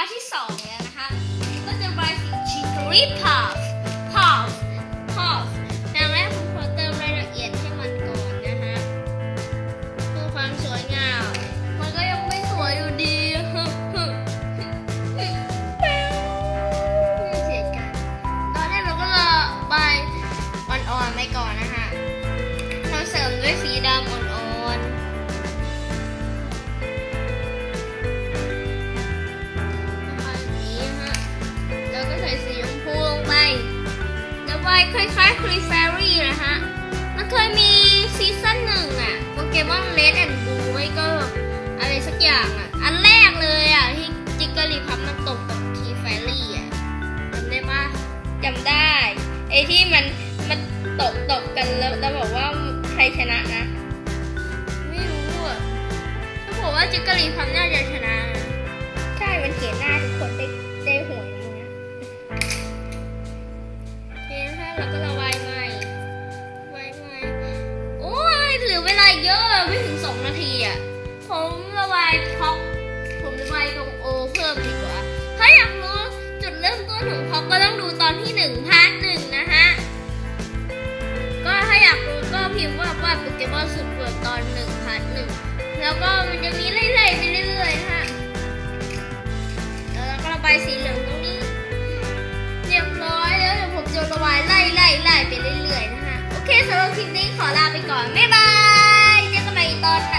าร์ทที่สองแล้วนะคะ ก็จะระบสีชิครีพัฟพัฟพัฟดังแรกผมขอเติมรายละเอียดให้มันก่อนนะคะเพื่อความสวยงาม มันก็ยังไม่สวยอยู่ดีเสียกันตอนแรกเราก็ระใบอ่อนๆไปก่อนนะคะเราเสริมด้วยสีดำอ่อน คล้ายๆครีแฟรี่นะฮะ มันเคยมีซีซั่นหนึ่งอะโปเกมอนเลดแอนด์บลูไม่ก็อะไรสักอย่างอะอันแรกเลยอะที่จิกเกอรี่พับมันตกกับคีแฟรี่อะจำได้ปะจำได้ไอ้ที่มันมันตกตกกันแล้วแล้วบอกว่าใครชนะนะ ไม่รู้อะเขาบอกว่าจิกเกอรี่พับน่าจะชนะนะใช่ มันเขียนหน้า เราก็ระบายใหม่ระบายใหม่โอ้ยเหลือเวลาเยอะไม่ถึงสองนาทีอะ ผมระบายพ็อกผมระบายตรงโอเพิ่มดีกว่า ถ้าอยากรู้จุดเริ่มต้นของพ็อกก็ต้องดูตอนที่หนึ่งพาร์ทหนึ่งนะฮะ ก็ถ้าอยากรู้ก็พิมพ์ว่าว่าโปเกมอนสุดเปิดตอนหนึ่งพาร์ทหนึ่งแล้วก็มันจะมีเรื่อยๆไปเรื่อยๆนะฮะแล้วก็ระบายสีเหลือง รื่อยๆนะคะโอเคสำหรับคลิปนี้ขอลาไปก่อน บ๊ายบาย เจอกันใหม่ตอนต่อไป